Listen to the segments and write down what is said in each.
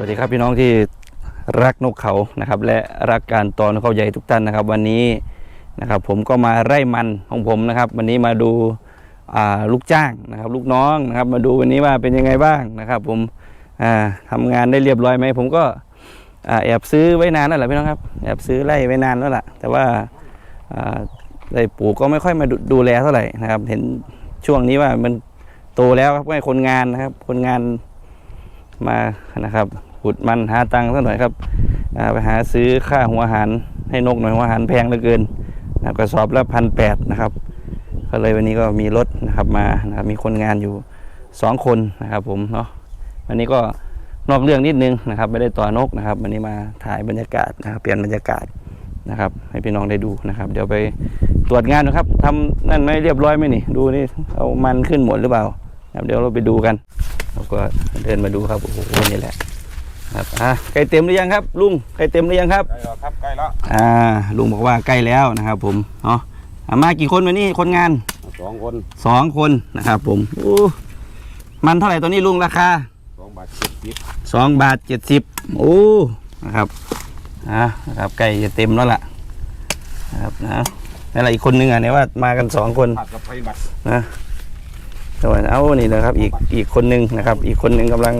วัสดีครับพี่น้องที่รักนกเขานะครับ และรักการตอนนกเขาใหญ่ทุกท่านนะครับ วันนี้นะครับผมก็มาไร่มันของผมนะครับ วันนี้มาดูลูกจ้างนะครับ ลูกน้องนะครับ มาดูวันนี้ว่าเป็นยังไงบ้างนะครับ ผมอ่าทำงานได้เรียบร้อยไหมผมก็แอบซื้อไว้นานแล้วแหละพี่น้องครับแอบซื้อไร่ไว้นานแล้วล่ะ แต่ว่าได้ปลูกก็ไม่ค่อยมาดูดูแลเท่าไหร่นะครับ เห็นช่วงนี้ว่ามันโตแล้วครับก็ให้คนงานนะครับ คนงานมานะครับ ขุดมันหาตังค์สักหน่อยครับไปหาซื้อค่าหัวอาหารให้นกหน่อยหัวอาหารแพงเหลือเกินนะกระสอบละพันแปดนะครับ ก็เลยวันนี้ก็มีรถนะครับมานะครับมีคนงานอยู่สองคนนะครับผมเนาะวันนี้ก็นอกเรื่องนิดนึงนะครับไม่ได้ต่อนกนะครับ วันนี้มาถ่ายบรรยากาศนะครับเปลี่ยนบรรยากาศนะครับ ให้พี่น้องได้ดูนะครับ เดี๋ยวไปตรวจงานนะครับทำนั่นไม่เรียบร้อยไหมนี่ ดูนี่เอามันขึ้นหมดหรือเปล่าเดี๋ยวเราไปดูกันเราก็เดินมาดูครับโอ้โหนี่แหละ ครับอะไก่เต็มหรือยังครับ ลุงไก่เต็มหรือยังครับใกล้แล้วครับใกล้แล้วอ่าลุงบอกว่าใกล้แล้วนะครับ ผมเนาะอะมากี่คนวันนี้คนงานสองคนสองคนนะครับผมอู้มันเท่าไหร่ตัวนี้ลุงราคาสองบาทเจ็ดสิบสองบาทเจ็ดสิบโอ้นะครับอะนะครับไก่จะเต็มแล้วล่ะนะครับนะแล้วอีกคนนึงอะเนี่ยว่ามากันสองคนผัดกับไฟบัตรนะแต่ว่าเอานี่นะครับ อีกอีกคนหนึ่งนะครับ อีกคนหนึ่งกำลัง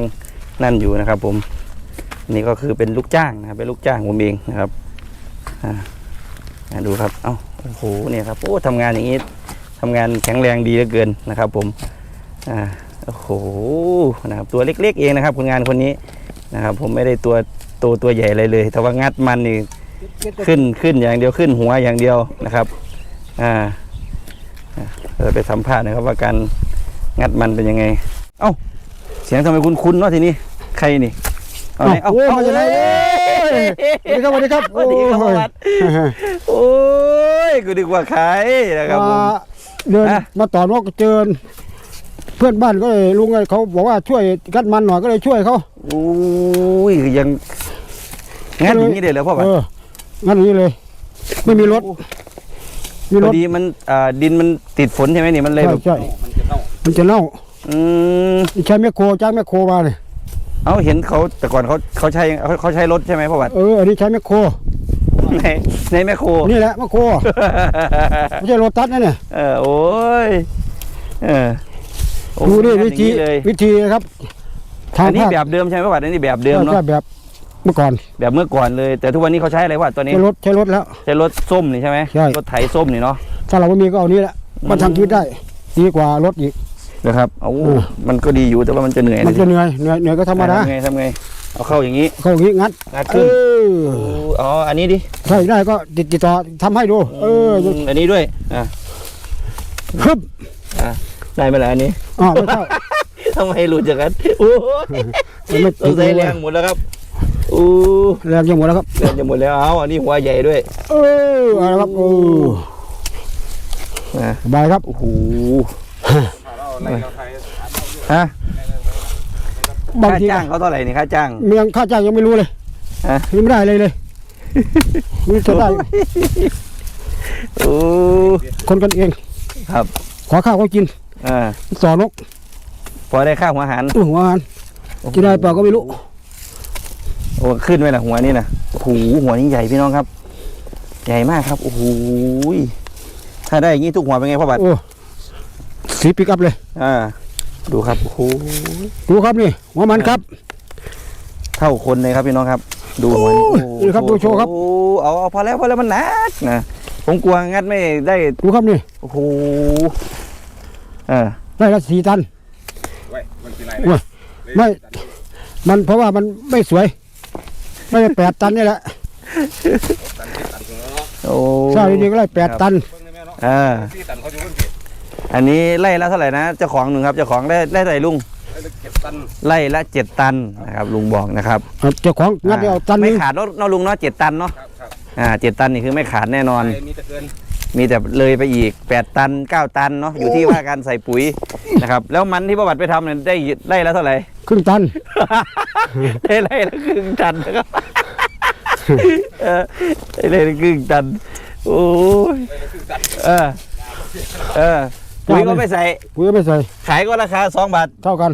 นั่นอยู่นะครับ ผม นี่ก็คือเป็นลูกจ้างนะครับเป็นลูกจ้างผมเองนะครับอ่าดูครับเอ้าโอ้โหเนี่ยครับโอ้ทำงานอย่างนี้ทำงานแข็งแรงดีเหลือเกินนะครับผมอ่าโอ้โหนะครับตัวเล็ก ๆ เองนะครับคนงานคนนี้นะครับ ผมไม่ได้ตัวโตตัวใหญ่อะไรเลย แต่ว่างัดมันนี่ขึ้นขึ้นอย่างเดียวขึ้นหัวอย่างเดียวนะครับอ่าเราไปสัมภาษณ์นะครับว่าการงัดมันเป็นยังไง เอ้าเสียงทำไมคุ้นๆเนาะทีนี้ใครนี่ เอาไหนเอ้าโอ้มาจากไหนเอ้ยสวัสดีครับสวัสดีครับสวัสดีครับโอ้ยประวัติโอ้ยกูนึกว่าใครนะครับผมอ่าเดินอะมาต่อนกเจอเพื่อนบ้านก็เลยลุงไงเขาบอกว่าช่วยกัดมันหน่อยก็เลยช่วยเขาโอ้ยยังงัดอย่างนี้เลยเหรอพ่อบัตเอองั้นอย่างนี้เลย ไม่มีรถมีพรอถดีมันอ่าดินมันติดฝนใช่ไหมนี่มันเลยใช่แบบใช่มันจะเน่ามันจะเน่าอืมใช้แมคโครจ้างแมคโครมาเลย เอาเห็นเขาแต่ก่อนเขาเขาใช้เขาเขาใช้รถใช่ไหมพ่อบัตเอออันนี้ใช้แมคโครในในแมคโครนี่แหละแมคโครไม่ใช่รถตัดนะเนี่ยเออโอ้ยเออโอ้ดูนี่งัวิอย่างธีนี้เลยวิธีครับทาอังนนี้ภาคแบบเดิมใช่ไหมพ่อบัตอันนี้แบบเดิมเนาะใช่แบบเมื่อก่อน แบบเมื่อก่อนเลย แต่ทุกวันนี้เขาใช้อะไรวะตัวนี้ใช้รถใช้รถแล้วใช้รถส้มนี่ใช่ไหมใช่รถไถส้มนี่เนาะถ้าเราไม่มีก็เอานี้แหละมันทำชีวิตได้ ดีกว่ารถอีก นะครับโอ้อืมมันก็ดีอยู่แต่ว่ามันจะเหนื่อยมันจะเหนื่อยเหนื่อยเหนื่อยก็ธรรมดาทำไงทำไง เอาเข้าอย่างนี้ เขาอย่างนี้งัดงัดเอขึ้นออ๋ออันนี้ดิใช่ได้ก็ติดติดต่อทำให้ดู เออมอันนี้ด้วยอะฮึบได้ไหมล่ะอันนี้อ่าไม่เข้าทำไมหลุดจากกันโอ้ยมันไม่ต้อติงดใช้เลแรยงหมดแล้วครับอู้แรงยังหมดแล้วครับแรงจะหมดแล้วเอาอันนี้หัวใหญ่ด้วย เออเอาละครับเออนะสบายครับโอ้โห ถ้าเราไล่เราไทยฮะบางค่าทีจ้างเขาเท่าไหร่นี่ค่าจ้าง เมียงค่าจ้างยังไม่รู้เลยฮะ ยังไม่ได้เลยเลยนี่จะได้โอ้คนกันเอง ครับขอข้าวเขากินอ่าสอนกพอได้ค่าหัวอาหารอื้อหัวอาหารกินได้เปล่าก็ไม่รู้โอ้ขึ้นไหมล่ะหัวนี่นะโอ้โหหัวนี่ใหญ่พี่น้องครับ ใหญ่มากครับโอ้โหถ้าได้อย่างนี้ทุกหัวเป็นไงพ่อบัตรโอ้ สีปิกอัพเลย อ่า ดูครับโอ้โหดูครับนี่หัวมันครับ เท่าคนเลยครับพี่น้องครับ ดูหัวนี่โอ้ยนี่ครับดูโชว์ครับ โอ้เอาเอาพอแล้วพอแล้วมันหนักนะผมกลัวงัดไม่ได้ดูครับนี่โอ้โหเออได้ละสี่ตันไว้มันเป็นไรโอ้ยไม่ มันเพราะว่ามันไม่สวย ไม่ได้แปดตันนี่แหละตันเจ็ดตันถึงแล้วเนาะโอ้ ใช่ดีๆก็ได้แปดตันเบิ่งได้ไหมเนาะอ่าสี่ตันเขาอยู่เพิ่งเก็บ อันนี้ไล่ละเท่าไหร่นะเจ้าของหนึ่งครับเจ้าของได้ได้เท่าไหร่ลุงได้เก็บตันไล่ละเจ็ดตันนะครับลุงบอกนะครับเจ้าของงัดเอาตันหไม่นึงขาดเนอะเนอะลุงเนาะเจ็ดตันเนาะครับครับอ่าเจ็ดตันนี่คือไม่ขาดแน่นอนไอ้มีแต่เกินมีแต่เลยไปอีกแปดตันเก้าตันเนาะอยู่ที่ว่าการใส่ปุ๋ยนะครับแล้วมันที่ประวัติไปทำเนี่ยได้ไล่ละเท่าไหร่ครึ่งตันได้ไล่ละครึ่งตันนะครับเออได้ไล่ละครึ่งตันโอ้ยได้ละครึ่งตันเออเออ ปุ๋ยก็ไม่ใส่ปุ๋ยก็ไม่ใส่ ขายก็ราคาสองบาทเท่ากัน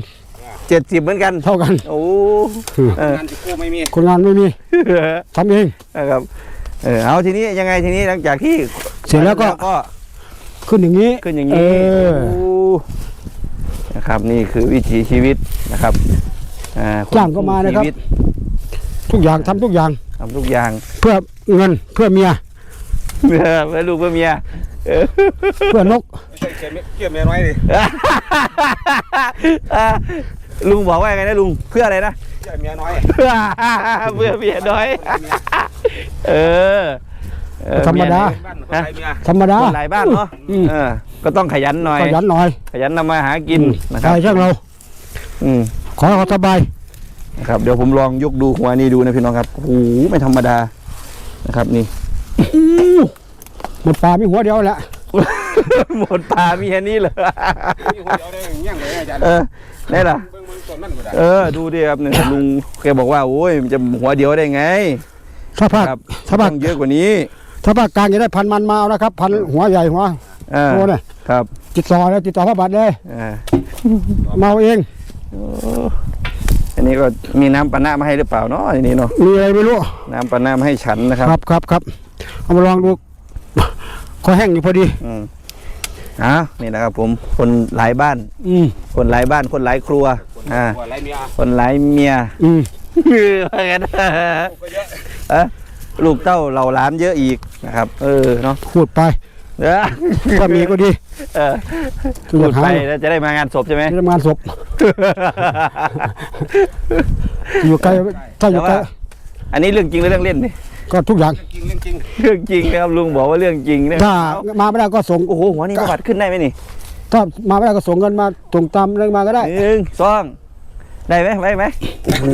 เจ็ดสิบเหมือนกัน เท่ากัน โอ้เอองานจะกู้ไม่มีคนงานไม่มีทำเองนะครับเออเอาทีนี้ยังไงทีนี้หลังจากที่เสร็จแล้วก็ก็ขึ้นอย่างนี้ขึ้นอย่างเอนี้อโอ้นะครับนี่คือวิถีชีวิตนะครับอ่คจ้างก็มานะครับชีวิตทุกอย่างทำทุกอย่างทำทุกอย่าง เพื่อเงินเพื่อเมียเพื่อเพื่อลูกเพื่อเมีย เออเพื่อนกไม่ใช่เกี่ยวเมียเกี่ยวเมียน้อยดิอะลุงบอกว่าไงนะลุงเพื่ออะไรนะเกี่ยวเมียน้อยเพื่อเพื่อเมียน้อย เออเออธรรมดาบ้านคนไทยเมียธรรมดาคนหลายบ้านเนาะอืมเออก็ต้องขยันหน่อย ขยันหน่อย ขยันทำมาหากินนะครัใช่บช่างเราอืมขอให้เขาสบายนะครับเดี๋ยวผมลองยกดูหัวนี้ดูนะพี่น้องครับโอ้โหไม่ธรรมดานะครับนี่ หมดปลามีหัวเดียวแหละหมดปลามีแค่นี้เลยมีคนเดียวได้เงี้ยงเลยอาจารย์เออได้ล่ะเบิ่งเบิ่งต้นนั่นก็ได้เออ ดูดิครับเนี่ยลุงแกบอกว่าโอ้ยมันจะหัวเดียวได้ไง ถ้าภาคครับถ้าภาคต้องเยอะกว่านี้ ถ้าภาคกลางจะได้พันมันมาเอานะครับ พันหัวใหญ่หัวเออโตเนี่ยครับติดต่อเลยติดต่อพระบาทเลยเออมาเอาเองโอ้อันนี้ก็มีน้ำปานะมาให้หรือเปล่าเนาะอันนี้เนาะมีอะไรไม่รู้น้ำปานะมาให้ฉันนะครับ ครับครับครับเอามาลองดู คอแห้งอยู่พอดี อืมอ้าวนี่นะครับผมคนหลายบ้าน อืมคนหลายบ้านคนหลายครัวอ่าหัวไรเมียคนหลายเมียอืมว่างั้นก็เยอะเอ้อลูกเต้าเหล่าหลานเยอะอีกนะครับ เออเนาะพูดไปเออถ้ามีก็ดี เออคือพูอยาดกหาไปแล้วจะได้มางานศพใช่ไหมที่ทำงานศพ อยู่ไกลถ้าอยู่ไกลแต่ว่าอันนี้เรื่องจริงหรือเรื่องเล่นนี่ ก็ทุกอย่างจริงเรื่องจริงเรื่องจริงนะครับลุงบอกว่าเรื่องจริงเนี่ยถ้ามาไม่ได้ก็ส่งโอ้โหหัวนี้ประวัติขึ้นได้ไหมนี่ถ้ามาไม่ได้ก็ส่งเงินมาส่งตามเรื่องมาก็ได้หนึ่งสองได้ไหมได้ไหมโอ้โห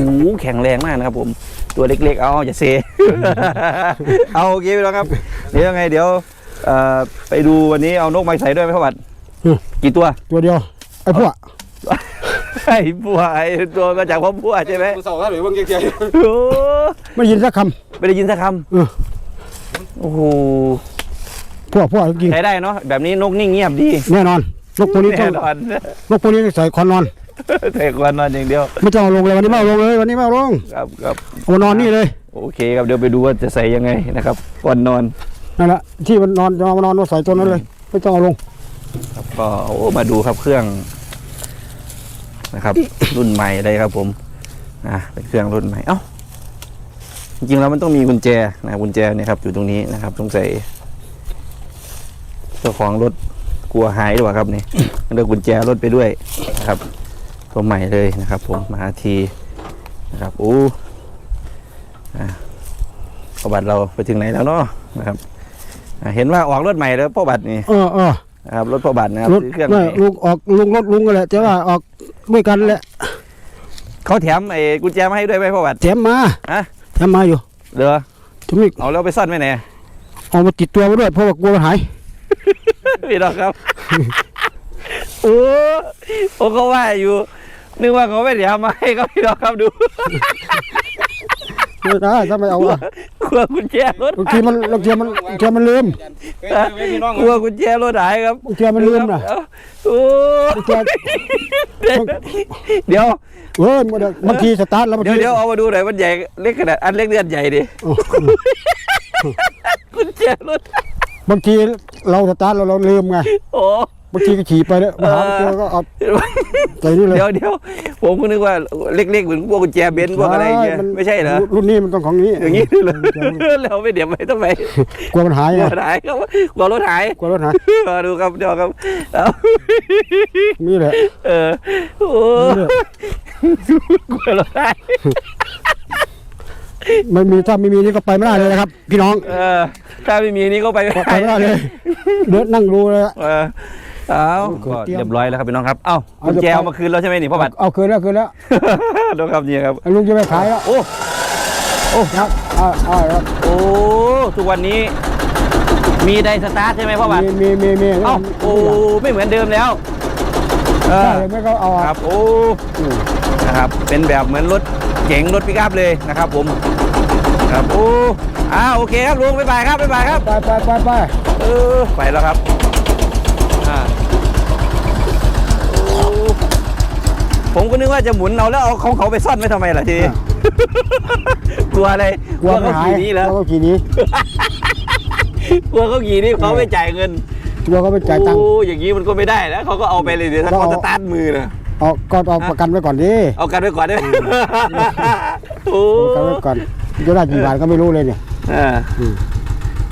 แข็งแรงมากนะครับผมตัวเล็กๆ เอาอย่าเซ เอาโอเคไปแล้วครับเดี๋ยวยังไงเดี๋ยวเอ่อไปดูวันนี้เอานกมาใส่ด้วยไหมพ่อบัตรอืมกี่ตัว ตัวเดียวไอ้พวก ไอ้บัวไอ้ตัวมาจากพ่อบัวใช่ไหมผู้สาวหรือเบิ่งเกี่ยวโอ้ไม่ยินสักคไม่ได้ยินสักคเออำโอ้โหำพวกพวกจริงใช้ได้เนาะแบบนี้นกนิ่งเงียบดีแน่นอนนกตัวนี้ต้แน่องนอนนกตัวนี้ใส่คอนนอนแต่ควรนอนอย่างเดียวไม่ต้องเอาลงเลยวันนี้ไม่เอาลงเลยวันนี้ไม่เอาลงครับครับเอามานอนนี่เลยโอเคครับเดี๋ยวไปดูว่าจะใส่ยังไงนะครับก่อนนอนนั่นแหละที่มันนอนจะเอามานอนเราใส่ตัวนั้นเลย ไม่ต้องเอาลง ครับก็โอ้มาดูครับเครื่อง นะครับ รุ่นใหม่เลยครับผมอะเป็นเครื่องรุ่นใหม่เอ้าจริงๆแล้วมันต้องมีกุญแจนะกุญแจเนี่ยครับอยู่ตรงนี้นะครับต้องใส่เจ้าของรถกลัวหายหรือเปล่าครับนี่เลือกกุญแจรถไปด้วยนะครับ ตัวใหม่เลยนะครับ ผมมาทีนะครับโอ้อะประบัติเราไปถึงไหนแล้วเนาะนะครับอะเห็นว่าออกรถใหม่แล้วพ่อบัตรนี่เออเออนะครับรถพ่อบัตรนะครับรถซื้อเครื่องใหไม่ม่ลุงออกลุงรถลุงกันแหละแต่ว่าออก ด้วยกันแหละเขาแถมไอ้กุญแจมาให้ด้วยไหมพ่อบัตรแถมมาฮะแถมมาอยู่เหรอทุกนี้เอาแล้วไปซ่อนไว้ไหนเอามาติดตัวมาด้วยเพราะว่ากลัวมันหายพี่น้องครับโอ้ผมก็ว่าอยู่ นึกว่าเขาไม่แถมมาให้ก็พี่น้องครับดู ไม่ได้ถ้าไม่เอาอะกลัวกุญแจรถบางทีมันบางทีมันบางทีมันลืมกลัวกุญแจรถหายครับบางทีมันลืมนะโอ้เดี๋ยวเฮ้ยมันบางทีสตาร์ทแล้วบางเดี๋ยวเดี๋ยวเอามาดูหน่อยมันใหญ่เล็กขนาดอันเล็กเลือดใหญ่ดิกุญแจรถบางทีเราสตาร์ทเราเราลืมไงโอ้ บางทีก็ขี่ไปแล้วมาหาเจอก็เอาใส่นี่เลยเดี๋ยวเดี๋ยวผมก็นึกว่าเล็กๆเหมือนพวกกุญแจเบนซ์พวกอะไรอย่างเงี้ยนไม่ใช่เหรอรุ่นนี้มันต้องของนี้อย่างนี้เลยแล้วไม่เดี๋ยวไม่ทำไมกลัวมันหายกลัไงวหายครับกลัวรถหายกลัวรถหายมาดูครับเดี๋ยวครับเอานี่แหละเออโอ้นี่แหละกลัวรถหายไม่มีถ้าไม่มีนี่ก็ไปไม่ได้เลยนะครับ พี่น้อง เออ ถ้าไม่มีนี้ก็ไปไม่ไปไม่ได้เลยเดินนั่งดูเลยอะเออ เอาเกิดก็เตรียมเรียบร้อยแล้วครับพี่น้องครับ เอ้าเอากุญแจเดี๋ยวเอามาคืนแล้วใช่ไหมนี่พ่อบัตรเอาคืนแล้วคืนแล้วดูครับนี่ครับลุงจะไปขายแล้วโอ้โอ้ครับอ่าอ่าครับโอ้ทุกวันนี้ มีไดสตาร์ทใช่ไหมพ่อบัตรมีมีมีมีเอ้าโอ้ไม่เหมือนเดิมแล้วเอใช่อไม่ก็เอาครับโอ้นะครับเป็นแบบเหมือนรถเก๋งรถปิกอัพเลยนะครับ ผมครับโอ้อ่าโอเคครับลุงบ๊ายบายครับบ๊ายบายครับไปไปไปไปเออไปแล้วครับอ่าโอ้ ผมก็นึกว่าจะหมุนเอาแล้วเอาของเขาไปซ่อนไว้ทำไมล่ะทีนี้อะกลัวอะไรกลัวเขาหายขี่หนี้แล้วกลัวเขาขี่หนี้ กลัวเขาขี่หนี้เขาไม่จ่ายเงินกลัวเขาไปจ่ายตังค์โอ้อย่างนี้มันก็ไม่ได้แล้วเขาก็เอาไปเลยเดี๋ยวถ้าก็เขาเอาสตาร์ทมือนะเอาก็เอาประกันไว้ก่อนดิเอากันไว้ก่อนได้ไหมโอ้ประกันไว้ก่อนจะได้กี่บาทก็ไม่รู้เลยเนี่ยอ่าอืม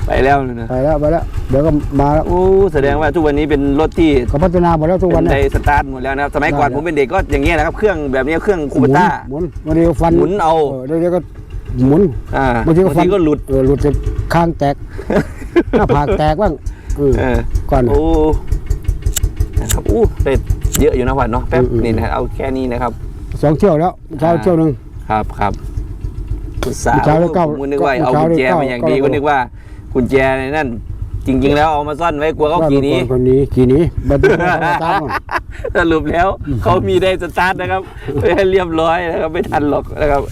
ไปแล้วเลยนะไปแล้วไปแล้วเดี๋ยวก็มาแล้วโอ้แสดงว่าทุกวันนี้เป็นรถที่เขาพัฒนาหมดแล้วทุกเป็วันนเนี่ไดยสตาร์ทหมดแล้วนะครับสมัยก่อนได้ผมเป็นเด็กก็อย่างเงี้ยนะครับเครื่องแบบนี้เครื่องคูหปมุนต้าหมุนวันนี้ฟันหมุนเอาเดี๋ยวเดี๋ยวก็หมุนอ่าบางทีก็ฟันก็หลุดเออหลุดจะคางแตกหน้าผากแตกบ้างเออเออก่อนโอ้นะครับอู้ได้เยอะอยู่นะวันเนาะแป๊บอืมอืมนี่นะครับเอาแค่นี้นะครับสองเที่ยวแล้วเช้าอ่าเที่ยวหนึ่งครับครับอุตส่าห์เช้าได้เก้าผมนึกว่าเก้าเอากุญแจเช้าได้มาอย่างเก้าดีเก้าก็นึกว่า กุญแจในนั่น จริง ๆ แล้วเอามาซ่อนไว้กลัวเขาขี่หนี้ คนนี้ขี่หนี้บันทึกไว้เขาตามสรุปแล้วเขามีได้สตาร์ทนะครับไม่เรียบร้อยนะครับไม่ทันหรอกนะครับ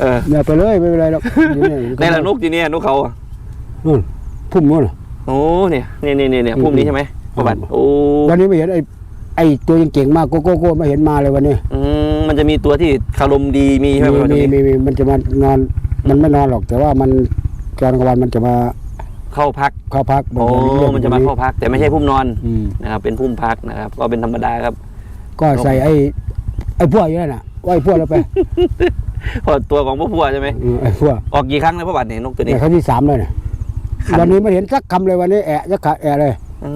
เออเนี่ยไปเลยไม่เป็นไรหรอกอยู่เนี่ยในละนกทีนี้นกเขาอะนู่นพุ่มนู่นน่ะ โอ้เนี่ยเนี่ยเนี่ยเนี่ยพวกนี้ใช่ไหมประบัติโอ้วันนี้ไม่เห็นไอ้ไอ้ตัวเก่งๆมากโกโก้โก้ไม่เห็นมาเลยวันนี้อืมมันจะมีตัวที่คารมดีมีใช่ไหมมีประบัติมีมีมีมันจะมานอนมันไม่นอนหรอก แต่ว่ามันตอนกลางวันมันจะมา เข้าพักเข้าพักโอ้เรียกมันจะมาเข้าพัก แต่ไม่ใช่พุ่มนอนอืมนะครับ เป็นพุ่มพักนะครับ ก็เป็นธรรมดาครับ ก็ใส่ไอ้ไอ้พวกอย่างนั้นน่ะว่าไอ้พวกแล้วไปเพราะตัวของพวกพัวใช่ไหมอืมไอ้พวกออกกี่ครั้งแล้วพระบัติเนี่ยนกตัวนี้เนี่ยครั้งที่สามเลยเนี่ยขันวันนี้ไม่เห็นสักคำเลยวันนี้แอะจะขาแอะเลยอื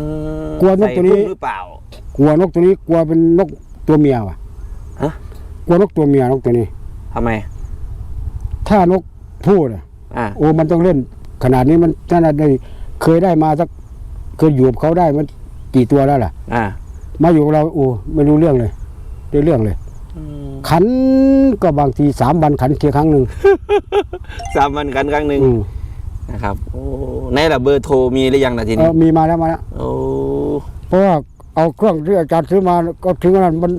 มกลัวนกตัวนี้ใส่พุ่มหรือเปล่ากลัวนกตัวนี้กลัวเป็นนกตัวเมียว่ะฮะกลัวนกตัวเมียนกตัวนี้ทำไม ถ้านกพูดอะอ่าโอ้มันต้องเล่น ขนาดนี้มันน่าจะได้เคยได้มาสักเคยอยู่กับเขาได้มันกี่ตัวแล้วล่ะ อ่า มาอยู่กับเราโอ้ไม่รู้เรื่องเลยได้เรื่องเลย ขันก็บางทีสามวันขันเทียครั้งหนึ่งสามวันกันครั้งหนึ่งอืมนะครับโอ้ในละเบอร์โทรมีหรือยังล่ะทีเอนี้อมีมาแล้วมาแล้ว โอ้เพราะว่าเอาเครื่องที่อาจารย์ซื้อมาก็ถึงขนาดมัน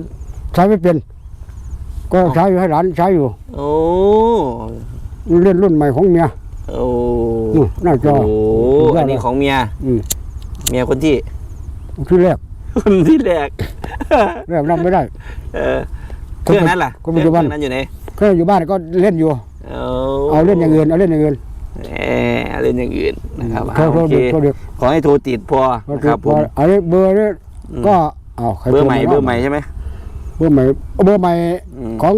ใช้ไม่เป็น ก็ใช้อยู่ให้หลานใช้อยู่ โอ้ เล่นรุ่นใหม่ของเมีย โอ้นู่นหน้าจอโอ้สุดยอดอันนี้ของเมีย อืมเมียคนที่ ที่แรกคนที่แรก แรกรับไม่ได้ เออเครื่องนั้นล่ะคนปัจจุบันเครื่องนั้นอยู่ไหนเครื่องอยู่บ้านก็เล่นอยู่ เอาเอาเล่นอย่างอื่นเอาเล่นอย่างอื่นแหมเอาเล่นอย่างอื่นนะครับโทรอ่าโทรโอเคเด็กโทรเด็กขอให้โทรติดพอนะครับผมเอาเบอร์เนี่ยอืมก็เอาใครเบอร์ใหม่โทาเบอร์ใหม่ใช่ไหมเบอร์ใหม่เบอร์ใหม่อืมของ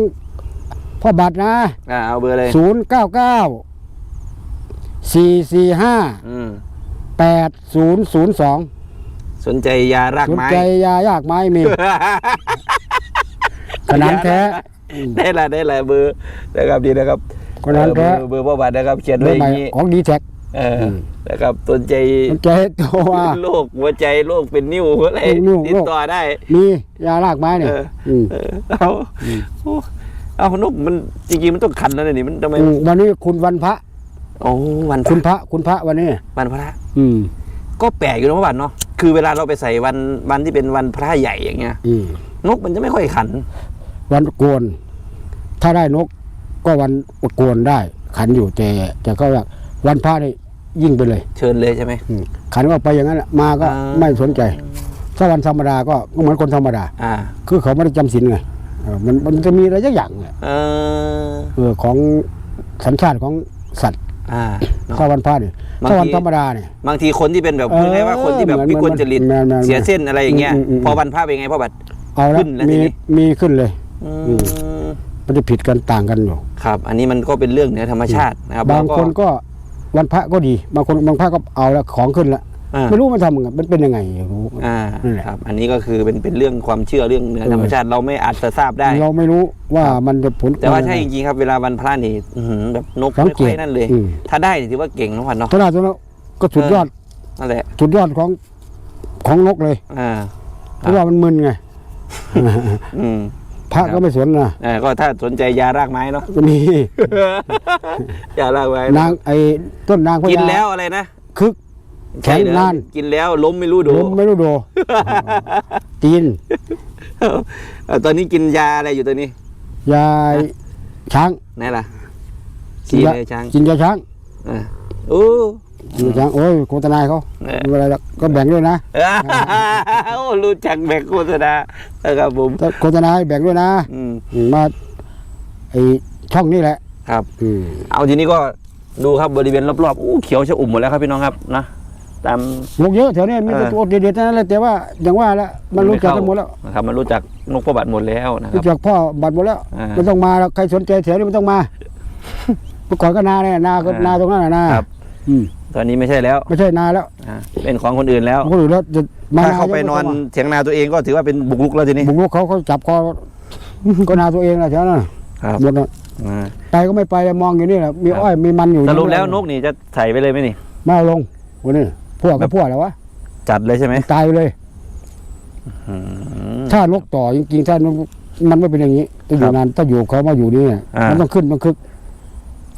พ่อบัตรนะอ่าเอาเบอร์เลยศูนย์เก้าเก้า สี่สี่ห้าอืมแปดศูนย์ศูนย์สองสนใจยารากสนไม้ ใจยายากไม้มี ขนาดแท้อืมได้ละได้ละเบอร์นะครับดีนะครับขนาดแท้ เออเบอร์เบอร์พ่อบัตรนะครับ เขียนเบไว้อร์อใหม่ย่างนี้ของดีแท็กเอออมนะครับสนใจสนใจตัวว่า โรคหัวใจโรคเป็นนิ้วอะไรนิ้ว ติดต่อได้ มียารากไม้เนี่ยเออ มเออเอาโอ้เอานกมันจริงๆมันต้องคันแล้วนี่มันทำไม อืมวันนี้คุณวันพระ โอ้วันคุณพระคุณพระวันนี้วันพระ อืม ก็แปลกอยู่นะพ่อบัตรเนาะคือเวลาเราไปใส่วันวันที่เป็นวันพระใหญ่อย่างเงี้ยอืมนกมันจะไม่ค่อยขัน วันโกน ถ้าได้นก ก็วันโกนได้ ขันอยู่แต่แต่ก็อยากวันพระนี่ยิ่งไปเลยเชิญเลยใช่ไหม อืมขันก็ไปอย่างนั้นแหละมาก็อ่า ไม่สนใจ ถ้าวันธรรมดาก็ก็เหมือนคนธรรมดา อ่า คือเขาไม่ได้จำศีลไงเออมันมันจะมีอะไรสักอย่างเนี่ยเออ เออของสัญชาติของสัตว์ อ่าเนาะถ้าวันพระนี่บางที ถ้าวันธรรมดาเนี่ย บางทีคนที่เป็นแบบเออคือไงว่าคนที่แบบเหมือนพิกลจริตเหมือนเหมือนเสียเส้นอะไรอย่างเงี้ยอืมอืมอืม พอวันพระเป็นไงพ่อบัตร เอาละขึ้นแล้วทีมีนี้ มีขึ้นเลยอือืมมันจะผิดกันต่างกันอยู่ครับ อันนี้มันก็เป็นเรื่องเหนือธรรมชาตินะครับบางแล้วคนก็วันพระก็ดี บางคนบางพระก็เอาแล้วของขึ้นแล้วอ่า ไม่รู้มันทำไงมันเป็นยังไงไม่รู้อ่านั่นแหละ ครับ อันนี้ก็คือเป็นเป็นเรื่องความเชื่อเรื่องเหนือธรรมชาติเราไม่อาจจะทราบได้ เราไม่รู้ว่ามันจะผล แต่ว่าใช่ยัจงไงริงๆครับเวลาวันพระนี่อื้อหือแบบนกสังไม่เกค่อตยนั่นเลย อืม ถ้าได้นี่ถือว่าเก่งนะวันเนาะขนาดนั้นก็สุดยอดนั่นแหละสุดยอดของของนกเลย อ่า เพราะว่ามันมึนไง อืมพระครัก็บไม่สนนะเออก็ถ้าสนใจยารากไม้เนาะ ก็มียารากไม้นางไอ้ต้นนางพญากินแล้วอะไรนะคึก แข็งใช่เหรอนาน กินแล้วล้มไม่รู้โดล้มไม่รู้โดตีนเออตอนนี้กินยาอะไรอยู่ตัวนี้ ยายช้างไหนล่ะชี้เลยช้างกินยาช้างอ่าโอ้อยู่จังโอ้ยโฆษณาให้เขาเออไม่เป็นไรหรอกก็แบ่งด้วยนะโอ้รู้จักแบกโฆษณานะครับผมถ้าโฆษณาให้แบ่งด้วยนะอืมอืมมาไอช่องนี้แหละครับอืมเอาทีนี้ก็ดูครับบริเวณรอบๆอู้เขียวชะอุ่มหมดแล้วครับพี่น้องครับนะ ตามนกเยอะแถวนี้มีแต่เออ ตัวเด็ดๆทั้งนั้นเลยแต่ว่าอย่างว่าแล้วมันรู้จักกันหมดแล้วนะครับ มันรู้จักนกพระบัตรหมดแล้วนะครัรู้บ จักพ่อบัตรหมดแล้วอ่าไม่ต้องมาแล้วใครสนใจแถวนี้ไม่ต้องมาเมื่อก่อนก็นาเนี่ยนาก็อ่านาตรงนั้นน่ะนาครับ อืมตอนนี้ไม่ใช่แล้วไม่ใช่นาแล้วอ่าเป็นของคนอื่นแล้ว คนอื่นแล้วจะมาถ้าเข้าไปนอนเถียงนาตัวเองก็ถือว่าเป็นบุกรุกแล้วทีนี้บุกรุกเขาเขาจับคอ ก็นาตัวเองนะแถวนั้นน่ะครับหมดน่ะอ่า ไปก็ไม่ไปเลยมองอยู่นี่แหละมีครับ อ้อยมีมันอยู่สรุปแล้วอยู่นกนี่จะใส่ไปเลยไหมนี่ ไม่เอาลงวันนี้พ วกก็พวกแล้ววะจัดเลยใช่ไหมตายไปเลยอืมถ้านกต่อจริงๆถ้านกมันไม่เป็นอย่างนี้จะอครัยู่บนานถ้าอยู่เขามาอยู่นี่เนี่ยอ่ามัมันต้องขึ้นต้องคึก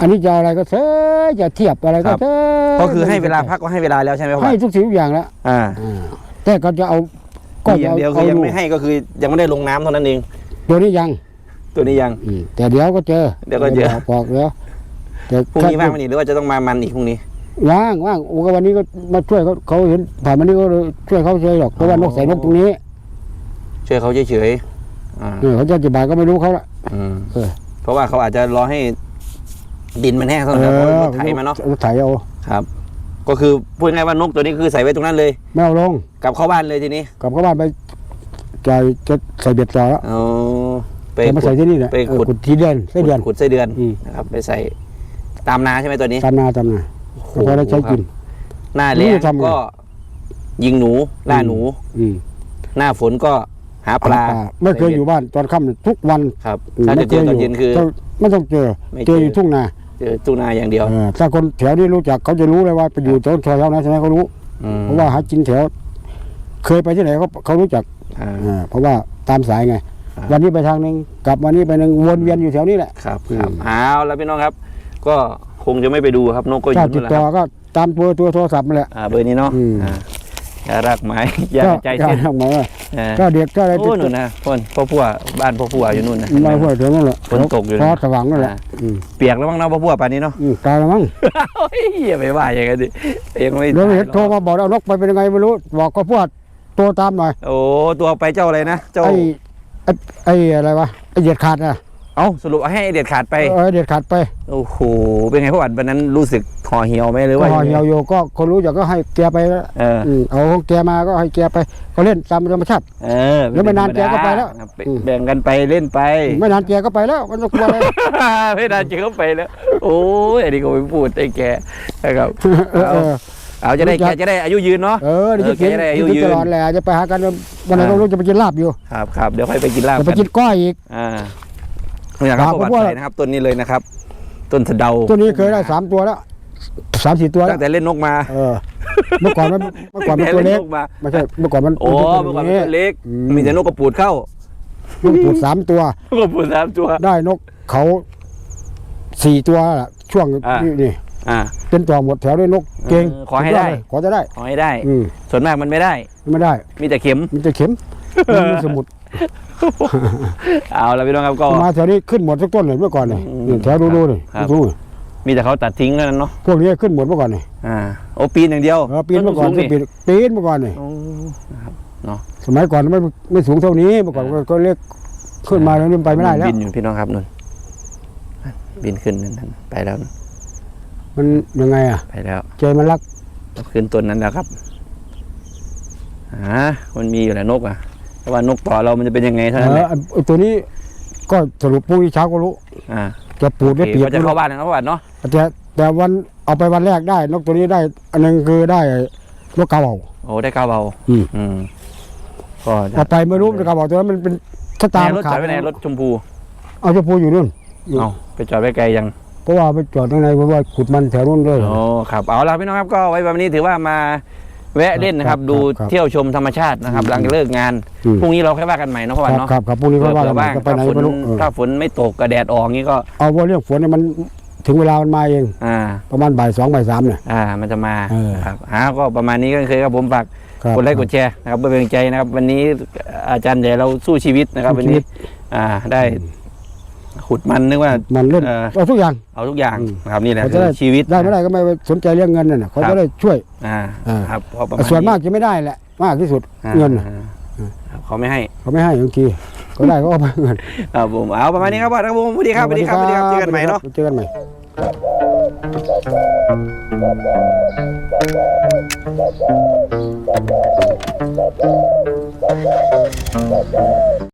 อันนี้จะเอาอะไรก็เถอะจะเทียบอะไรคก็รับเถอะก็คือให้เวลาพักก็ให้เวลาแล้วใช่ไหมครับให้ทุกสิ่งทุกอย่างแล้วอ่าอ่าแต่ก็จะเอาก็มีอจะย่างเอาเดียวคือเอายังดูไม่ให้ก็คือยังไม่ได้ลงน้ำเท่านั้นเองตัวนี้ยัง ตัวนี้ยังอืมแต่เดี๋ยวก็เจอเดี๋ยวก็เจอบอกบอกแล้วแต่พรุ่งนี้ว่างไหมนี่หรือว่าจะต้องมามันอีกพรุ่งนี้ ว่างว่างโอ้ก็วันนี้ก็มาช่วยเขาเขาเห็นผ่านมานี่ก็เลยช่วยเขาเฉยหรอกเพราะว่านกใส่นกตรงนี้ช่วยเขาเฉยๆอ่าเออเขาจะจีบายก็ไม่รู้เขาละอืมเออเพราะว่าเขาอาจจะรอให้ดินมันแห้งสักหน่อยเพราะรถไถมาเนาะรถไถเอาครับ ก็คือพูดง่ายๆว่านกตัวนี้คือใส่ไว้ตรงนั้นเลยไม่เอาลงกลับเข้าบ้านเลยทีนี้กลับเข้าบ้านไปจะจะใส่เบ็ดต่อแล้วเอาไปจะมาขุใส่ดที่นี่แหละไปขุดเออขุดทีเดือนไส้เดือนขุดไส้เดือนอืมนะครับไปใส่ตามนาใช่ไหมตัวนี้ ตามนาตามนา โอ้โหพอได้ใช้กิน หน้าไม่แล้รู้งจะทำไงก็ยิงหนูล่าหนู อืมหน้าฝนก็หาปลา ไม่เคยอยู่บ้านตอนค่ำทุกวันครับถ้าจะเจอตอนเย็นคือถ้าไม่ต้องเจอไม่เจออยู่ทุ่งนาเจอตู้นาอย่างเดียวเออถ้าคนแถวนี้รู้จักเขาจะรู้เลยว่าไปอยู่แถวแถวนั้นใช่ไหมเขารู้อืมเพราะว่าหากินแถว เคยไปที่ไหนเขาเขารู้จักอ่าอ่าเพราะว่าตามสายไงครับวันนี้ไปทางหนึ่งกลับวันนี้ไปหนึ่งวนเวียนอยู่แถวนี้แหละครับอืมครับเอาแล้วพี่น้องครับ ก็ คงจะไม่ไปดูครับนกก็อถ้ายู่ตินู่ดนแหละต่อครับก็ตามตัวตัวโทรศัพท์นั่นแหละ อ่าเบอร์นี้เนาะอืม อ่าอย่ารักไม้อย่าก็ใจก็เส้นทำไงว่าเออก็เด็กก็อะไรโอ้นู่นนะพ่นพ่อพัวบ้านพ่อพัวอยู่นู่นนะไม่พูดถึงนั่นแหละฝนตกอยู่นะ พอสว่างนั่นแหละอ่าอืมเปียกแล้วมั้งเนาะพ่อพัวป่านนี้เนาะ อืมตายแล้วมั้งโอ้ยอย่าไปว่าอย่างนั้นดิยังไม่เดี๋ยวตายเห็นหรอกโทรมาบอกเอานกไปเป็นยังไงไม่รู้ บอกก็พวดตัวตามหน่อยโอ้ตัวไปเจ้าอะไรนะ เจ้าไอ้ไอ้ไอ้อะไรวะไอ้เหยียดขาดนะ เอ้าสรุปให้เด็ดขาดไป เออเหยียดขาดไปโอ้โห เป็นไงพ่อวันวันนั้นรู้สึกห่อเหี่ยวไหมหรือก็ว่าห่อเหี่ยวอยู่ก็คนรู้จักก็ให้แกไปแล้วเอออืมเอาของแกมาก็ให้แกไปก็เล่นตามธรรมชาติเออแล้วไม่นานแกก็ไปแล้วครับอืมแบ่งกันไปเล่นไป ไม่นานแกก็ไปแล้วมันจะกลัวอะไรไม่นานแกก็ไปแล้ว โอ้ยอันนี้ก็ไม่พูดไอ้แกนะครับเออเออเอาจะได้รู้จัแกกจะได้อายุยืนเนาะ เออนี่เออจะกินแกจะได้อายุกินยืนตลอดแหละจะไปหากันวันไหนอ่าก็รู้จะไปกินลาบอยู่ ครับครับเดี๋ยวค่อยไปกินลาบจะไปกันกินก้อยอีก อ่า เนี่ยครับครับประวัติเพราะว่าใส่นะครับต้นนี้เลยนะครับ ต้นสะเดาตัวนี้เคยได้สามตัวแล้วสามสี่ตัวแล้ตั้วงแต่เล่นนกมา เออ เมื่อก่อนมันเมื่อก่อนมันตั้งตัวแต่เล็กนกมาไม่ใช่เมื่อก่อนมันโอ้มันเมื่อก่อนตัวมันตัวเล็กอืมมีแต่นกกระปูดเข้าลูกปูดสามตัวนกกระปูดสามตัว ได้นกเขาสี่ตัวล่ะช่วงอ่านี้นี่อ่าเป็นตัวหมดแถวด้วยนกเก่งเออขอให้ได้สุยเลยขอจะได้ ขอให้ได้อืมส่วนมากมันไม่ได้ ไม่ได้ มีแต่เข็มมันจะเข็มมันมีสมุด เอาละพี่น้องครับก็ มาแถวนี้ขึ้นหมดทุกต้นเลยเมื่อก่อนเนี่ยอืมนี่แถวดูดูเลยครับ ดูมีแต่เขาตัดทิ้งเท่านั้นเนาะพวกนี้ขึ้นหมดเมื่อก่อนเนี่ยอ่าโอ้ปีนอย่างเดียวเออปีนเมื่อก่อนสูงปีนปีนเมื่อก่อนเนี่ยโอ้สมัยก่อนไม่ไม่สูงเท่านี้เมื่อก่อนก็ก็เล็กขึ้นมาแล้วนี่ไปไม่ได้แล้ว บินอยู่พี่น้องครับนุ่นบินขึ้นนั่นนั่นไปแล้วมันยังไงอะไปแล้วใจมันรักขึ้นต้นนั้นแล้วครับอ่ามันมีอยู่แหละนกอะ แต่ว่านกต่อเรามันจะเป็นยังไงเท่านั้นแหละเออไอ้ตัวนี้ก็สรุปพรุ่งนี้เช้าก็รู้อ่าจะปูดโอได้เคเปรียบก็จะเข้าบ้านนะครับบ้านเนาะแต่แต่วันเอาไปวันแรกได้ นกตัวนี้ได้ อันหนึงคือได้นกกระเหว่าโอ้ได้ก้าวเบาอืมอืมก็จะเอาไปไม่รู้นกกระเหว่าตัวนั้นมันเป็นชะตาแม่มัรถนจขาอดดไว้ไหนรถชมพู เอาชมพูอยู่นู่นอยู่เอาไปจอดไว้ไกลยังเพราะว่าไปจอดตรงไหนเพราะว่าขุดมันแถวนู้นด้วยโอ้ครับเอาละพี่น้องครับก็ไว้แบบนี้ถือว่ามา แวะเล่นนะครับครับดูครับเที่ยวชมธรรมชาตินะครับหลังจากเลิกงานอืมพรุ่งนี้เราค่อยว่ากันใหม่เนาะพ่อควันรับเนาะครับครับพรุ่งนี้ก็เผื่อว่าเผื่กัอนใหม่ว่างจะไปถ้าฝนไหนไม่รู้เออถ้าฝนไม่ตกกระแดดออกงี้ก็เอาว่าเรื่องฝนเนี่ยมันถึงเวลามันมาเองอ่าประมาณบ่ายสองบ่ายสามเนี่ยอ่ามันจะมาเออครับอ่าก็ประมาณนี้ก็เคยครับผมฝากครับกดไลค์กดแชร์นะครับเพื่อเป็นกำลังใจนะครับ วันนี้อาจารย์ใหญ่เราสู้ชีวิตนะครับสู้วันชีวินี้ตอ่าได้ ขุดมันนึกว่ามันเล่นเออเอาทุกอย่าง เอาทุกอย่างอืมนะครับนี่แหละเขาจะได้คือชีวิตได้ไม่ได้ก็ไม่ไปสนใจเรื่องเงินน่ะนะเขาครัจะบได้ช่วย อ่าอ่า ครับพอประมาณส่วนมากจะไม่ได้แหละ มากที่สุดอ่าเงินน่ะอ่าครับเขาไม่ให้เขาไม่ให้บางทีเขาได้ก็เอาไปเงินครับผมเอาประมาณนี้ครับพ่อครับผมสวัสดีครับสวัสดีครับสวัสดีครับเจอกันใหม่เนาะ เจอกันใหม่ Thank